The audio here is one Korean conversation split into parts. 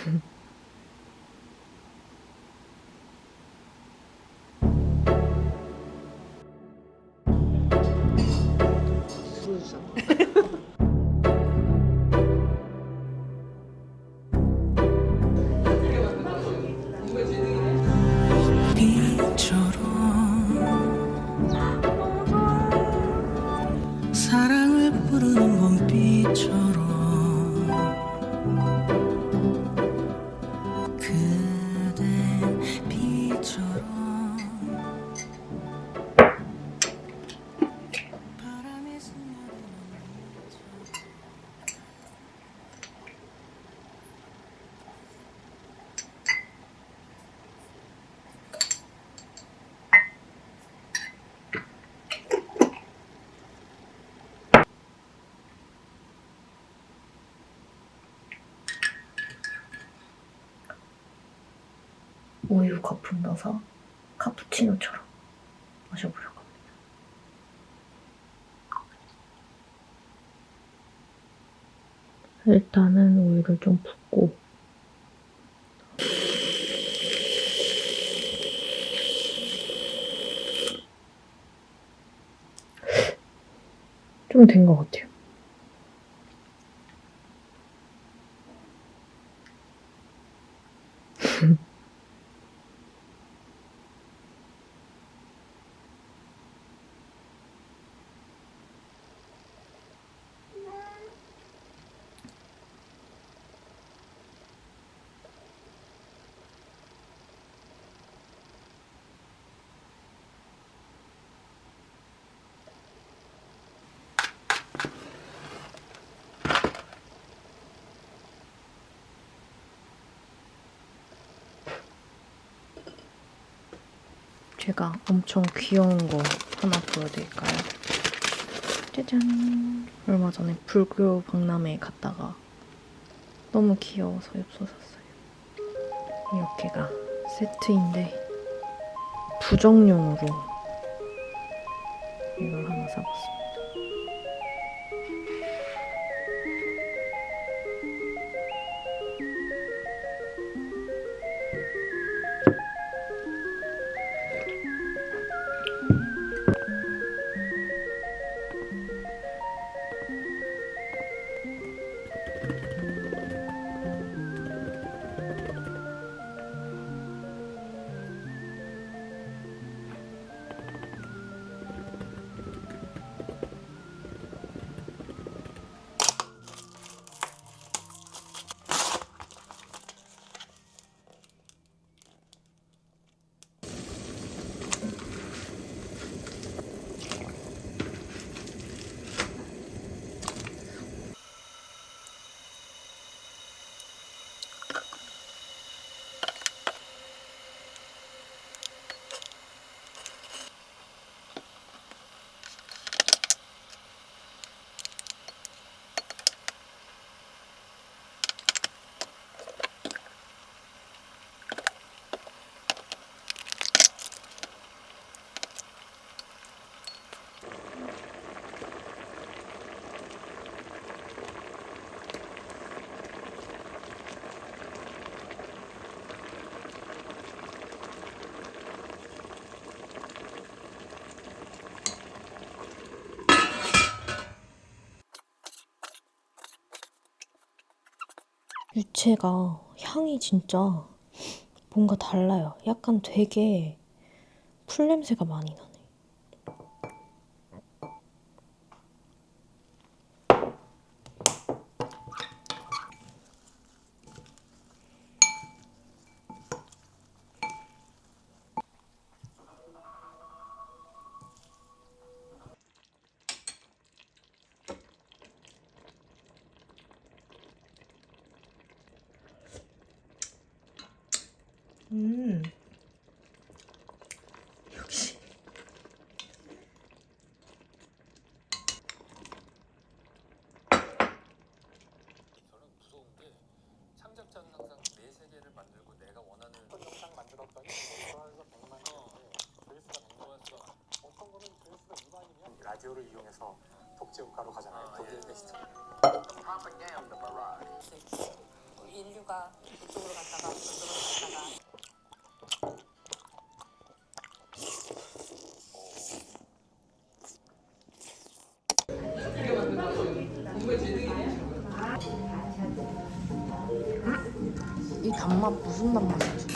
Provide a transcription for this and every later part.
빛처럼 우유 거품 넣어서 카푸치노처럼 마셔보려고 합니다. 일단은 우유를 좀 붓고 좀 된 것 같아요. 제가 엄청 귀여운 거 하나 보여드릴까요? 짜잔! 얼마 전에 불교 박람회에 갔다가 너무 귀여워서 엽서 샀어요. 이렇게가 세트인데 부정용으로 이걸 하나 사봤습니다. 유채가 향이 진짜 뭔가 달라요. 약간 되게 풀 냄새가 많이 나네. 음. 역시. 저는 무서운 게 창작자는 항상 내 세계를 만들고 내가 원하는 영상 만들었더니 좋아요가 100만 개인데 조회수가 100만 개. 어떤 거는 조회수가 2만이면 라디오를 이용 해서 독재 국가로 가잖아요. 아, 독일 예. 페스티벌. propaganda barrage. 인류 조류가 이쪽으로 갔다가 저쪽으로 갔다가 이 단맛 무슨 단맛이지?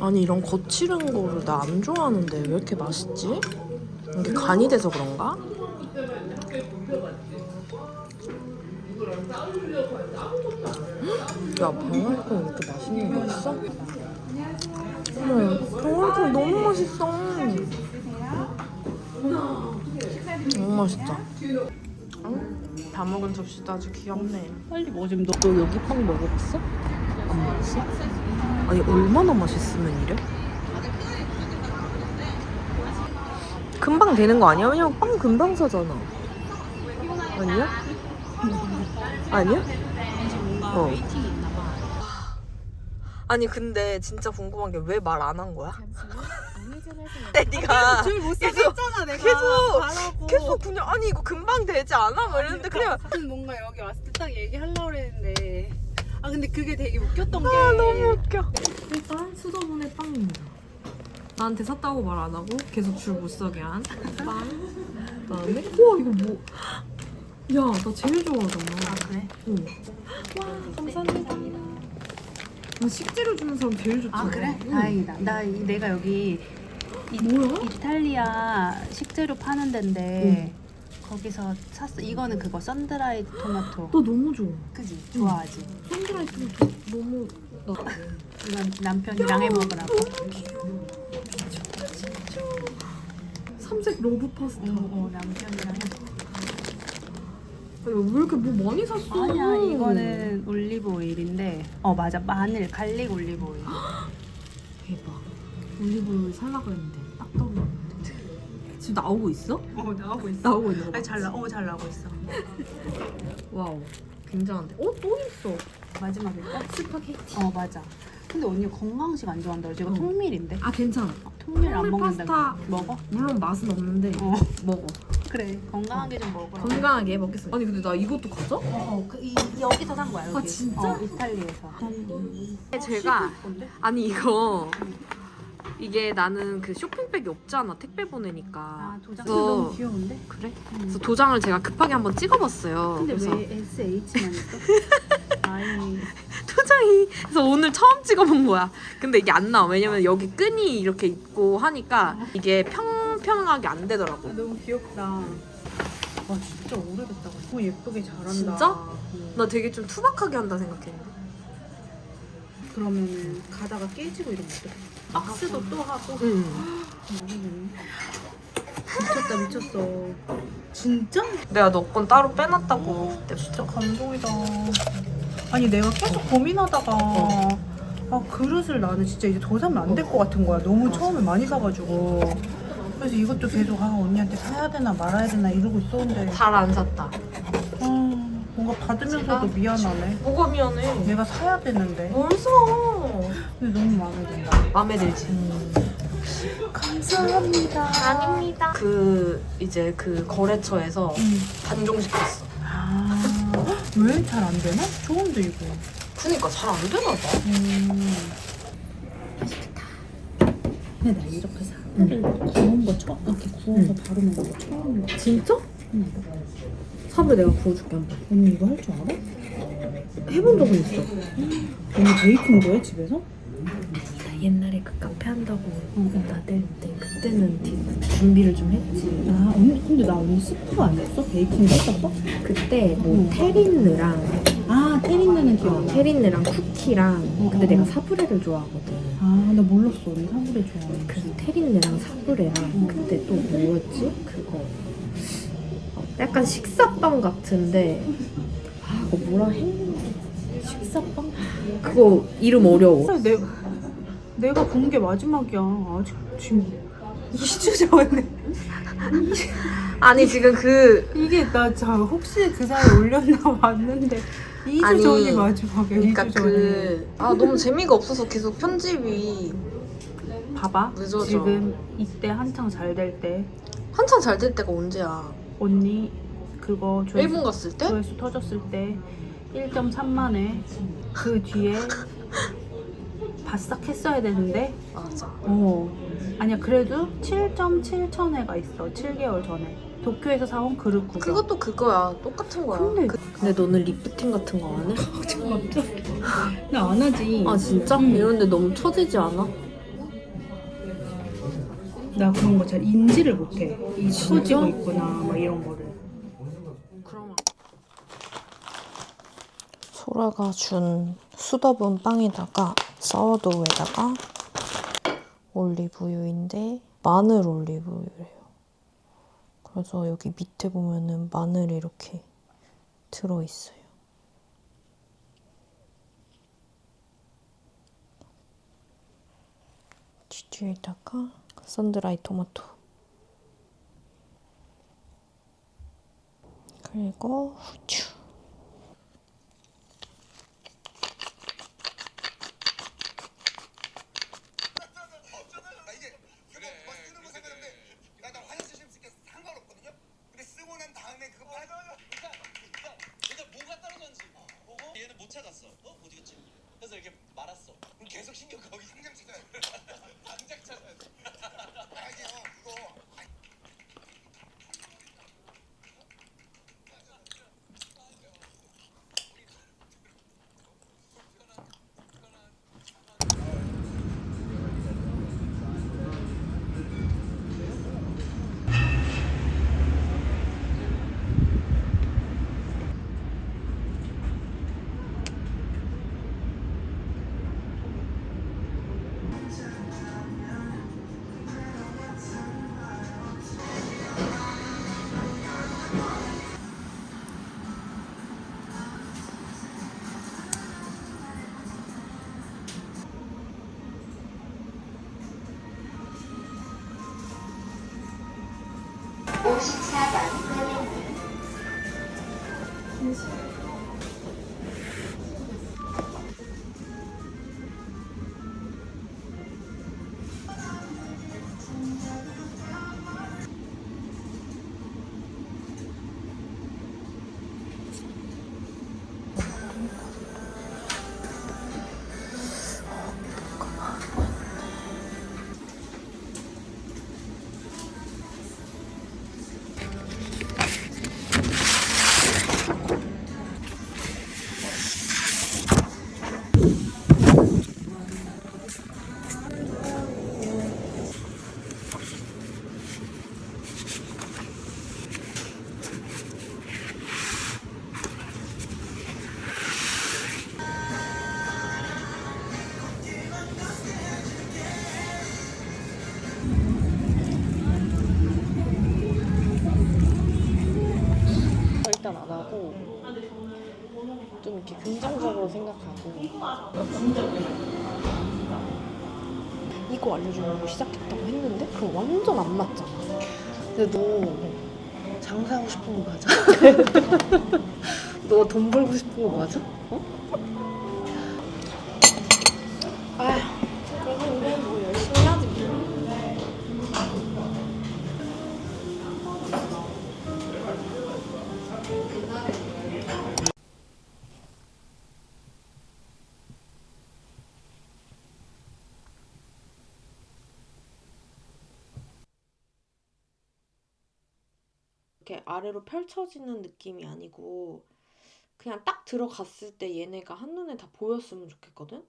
아니 이런 거칠은 거를 나 안 좋아하는데 왜 이렇게 맛있지? 이게 간이 돼서 그런가? 야 병아리콩 이렇게 맛있는 거 있어? 어머 병아리콩 너무 맛있어 너무 맛있다 응? 다 먹은 접시도 아주 귀엽네 빨리 뭐 좀. 너 여기 빵 먹어봤어? 안 먹었어? 아니 얼마나 맛있으면 이래? 금방 되는 거 아니야? 왜냐면 빵 금방 사잖아 아니야? 아니야? 어. 아니 근데 진짜 궁금한 게 왜 말 안 한 거야? 근데 네가 줄못 계속- 했잖아 내가. 계속- 가라고. 계속 그냥 아니 이거 금방 되지 않아? 막 이랬는데 그냥 무슨 뭔가 여기 왔을 때 딱 얘기하려고 그랬는데. 아 근데 그게 되게 웃겼던 게. 아 너무 웃겨. 일단 수저분의 빵입니다. 나한테 샀다고 말 안 하고 계속 줄 못 서게 한 빵. 그다음에 우와 이거 뭐? 야 나 제일 좋아하잖아. 아 그래? 응. 와 감사합니다. 나 식재료 주는 사람 제일 좋잖아. 아 그래? 응. 다행이다. 나 이- 내가 여기 이, 뭐야? 이탈리아 식재료 파는 데인데 거기서 샀어. 이거는 그거 썬드라이 토마토. 나 너무 좋아. 그지? 좋아하지. 샌드라이트 너무 나. 이건 남편이랑 해 먹으라고. 삼색 러브 파스타. 어, 어 남편이랑 해. 왜 이렇게 뭐 많이 샀어? 아니야 이거는 올리브 오일인데. 어 맞아 마늘 갈릭 올리브 오일. 대박. 올리브 오일 살라고 했는데 딱 떨어졌는데. 지금 나오고 있어? 어 나오고 있어. 나오고 있는 거 아니 잘 나, 어잘 나오고 있어. 와우. 굉장한데. 어? 또 있어. 마지막일까? 스파게티. 어 맞아. 근데 언니 건강식 안 좋아한다. 그러지? 이거 어. 통밀인데. 아 괜찮아. 통밀 안 통밀 먹는다. 파스타. 먹어? 물론 맛은 없는데 어 먹어. 그래 건강하게 좀 먹으라. 건강하게 먹겠습니다. 아니 근데 나 이것도 가져? 어, 그, 이, 여기서 산 거야 여기. 아, 진짜? 어, 이탈리에서. 제가 아니 이거 이게 나는 그 쇼핑백이 없잖아 택배 보내니까. 아 도장 그래서- 너무 귀여운데? 그래? 그래서 도장을 제가 급하게 한번 찍어봤어요. 근데 그래서 왜 SH만 있어? 아이 도장이 그래서 오늘 처음 찍어본 거야. 근데 이게 안 나와. 왜냐면 여기 끈이 이렇게 있고 하니까 이게 평평하게 안 되더라고. 너무 귀엽다. 와 진짜 오래됐다. 너무 예쁘게 잘한다. 진짜? 응. 나 되게 좀 투박하게 한다 생각했는데. 그러면은 가다가 깨지고 이러면 어떡해? 박스도 또 하고. 응. 모르겠네. 미쳤다 미쳤어. 진짜? 내가 너 건 따로 빼놨다고 그때. 진짜 감동이다. 아니 내가 계속 고민하다가 아 그릇을 나는 진짜 이제 더 사면 안 될 것 같은 거야. 너무 처음에 많이 사가지고. 그래서 이것도 계속 아 언니한테 사야 되나 말아야 되나 이러고 있었는데 잘 안 샀다. 아 뭔가 받으면서도 미안하네. 뭐가 미안해. 내가 사야 되는데 뭘 사? 근데 너무 마음에 든다. 마음에 들지. 감사합니다. 아닙니다. 그 이제 그 거래처에서 단종시켰어. 아왜 잘 안 되나? 좋은데 이거. 그니까 잘 안 되나 봐. 음. 근데 나 이렇게 사과를 구운 거 처음 이렇게 구워서 바로 먹는 거 처음이야. 진짜? 응. 사부에 내가 구워줄게 한 번. 언니 이거 할 줄 알아? 해본 적은 있어. 언니 베이킹도 해 집에서? 나 옛날에 그 카페 한다고 나댈 때 그때는 뒤- 준비를 좀 했지. 아 언니 근데 나 언니 스프 안 했어? 베이킹도 했었어? 그때 뭐 응. 테린느랑 아 테린느는 기억. 테린느랑 쿠키랑 어, 근데 어, 내가 어. 사브레를 좋아하거든. 아나 몰랐어 언니 사브레 좋아하는 그래서 테린느랑 사브레랑 응. 그때 또 뭐였지? 그거 어, 약간 식사빵 같은데 아 그거 뭐라 했는데 식사빵? 그거 이름 어려워. 내, 내가 본 게 마지막이야 아직 지금 2주 전에 아니 지금 그 이게 나 자, 혹시 그 사이에 올렸나 봤는데 2주 아니, 전이 마지막이야 그러니까 2주 전에 그 아 너무 재미가 없어서 계속 편집이 봐봐 늦어져. 지금 이때 한창 잘 될 때 한참 잘될 때가 언제야? 언니 그거 조회수, 일본 갔을 때? 조회수 터졌을 때 1.3만에 그 뒤에 바싹 했어야 되는데 맞아. 어 아니야 그래도 7.7천 회가 있어 7개월 전에 도쿄에서 사온 그릇 구경 그것도 그거야. 똑같은 거야. 근데- 그- 근데 너는 리프팅 같은 거 안 해? 나안 하지 아 진짜? 이런데 너무 처지지 않아? 나 그런 거 잘 인지를 못해 이? 처지고 있구나 막 이런 거를 그럼 소라가 준 수더분 빵에다가 사워도우에다가 올리브유인데 마늘 올리브유래요. 그래서 여기 밑에 보면은 마늘이 이렇게 들어있어요. 뒤에다가 선드라이 토마토 그리고 후추 좀 이렇게 긍정적으로 생각하고 이거 알려주려고 시작했다고 했는데 그럼 완전 안 맞잖아. 근데 너 장사하고 싶은 거 맞아? 너 돈 벌고 싶은 거 맞아? 어? 이렇게 아래로 펼쳐지는 느낌이 아니고 그냥 딱 들어갔을 때 얘네가 한눈에 다 보였으면 좋겠거든?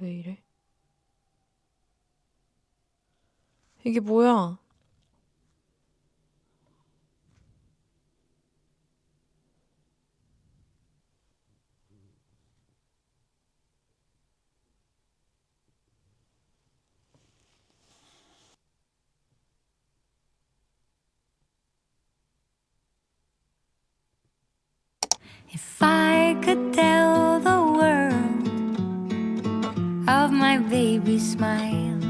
왜 이래? 이게 뭐야? If I could tell the world of my baby smile,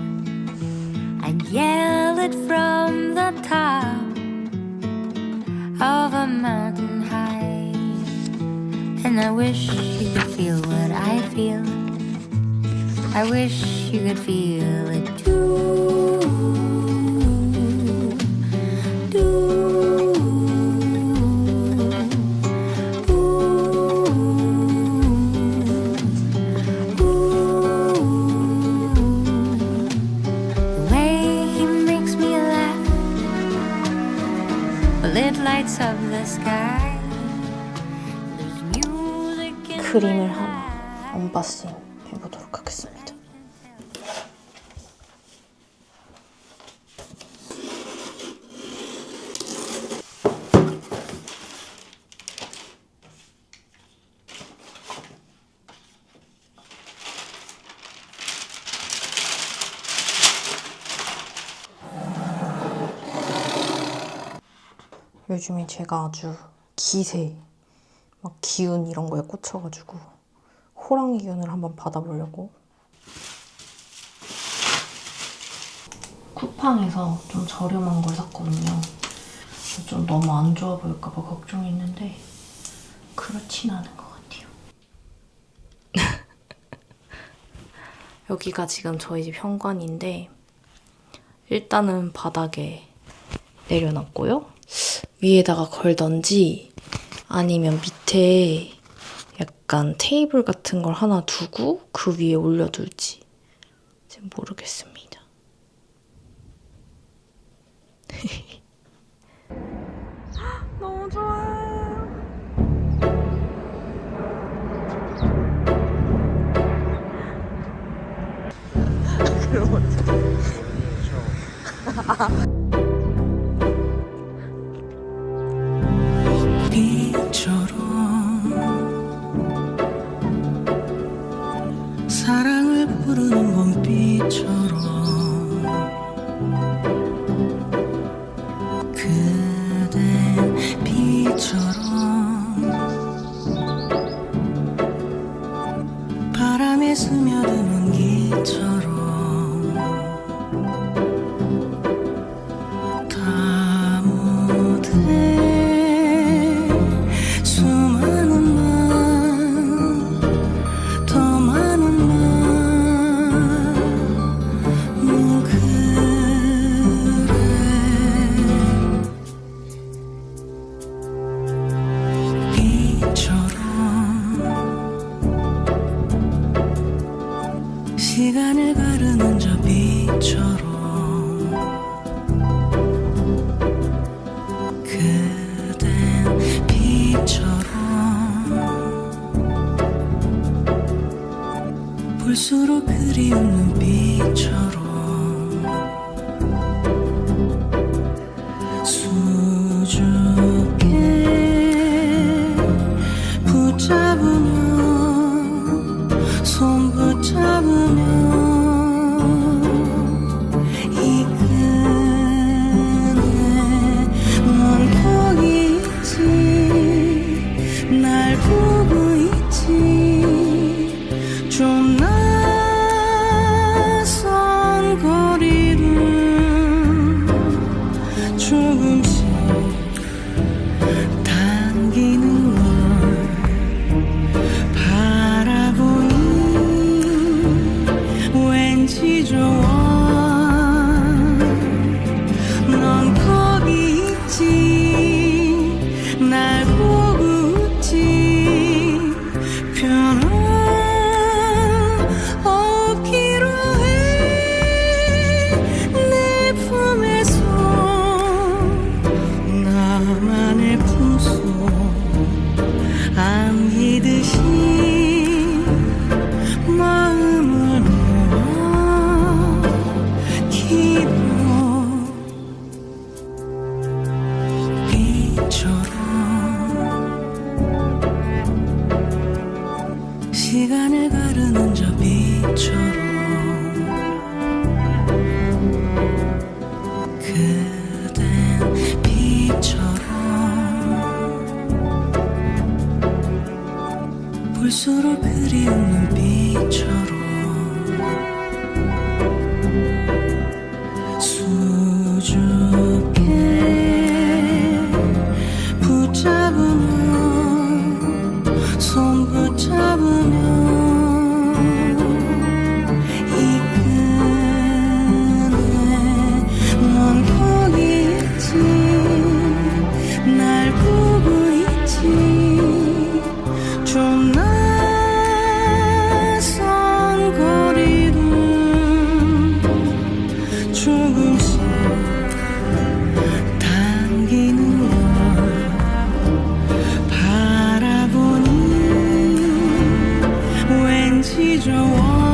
I'd yell it from the top of a mountain high. And I wish you could feel what I feel. I wish you could feel it too. 그림을 하나. 언박싱 해보도록 하겠습니다. 요즘에 제가 아주 기세, 막 기운 이런 거에 꽂혀가지고 호랑이 기운을 한번 받아보려고 쿠팡에서 좀 저렴한 걸 샀거든요. 좀 너무 안 좋아 보일까봐 걱정했는데 그렇진 않은 것 같아요. 여기가 지금 저희 집 현관인데 일단은 바닥에 내려놨고요. 위에다가 걸던지 아니면 밑에 약간 테이블 같은 걸 하나 두고 그 위에 올려둘지 지금 모르겠습니다. 너무 좋아. 빛처럼 사랑을 부르는 봄비처럼 그댄 비처럼 바람에 스며드는 기처럼 볼수록 그리운 눈빛처럼 수줍게 붙잡으면 손 붙잡으면 이 끈에 넌 거기 있지? 날 보고 있지? 좀낯 수 다시 저와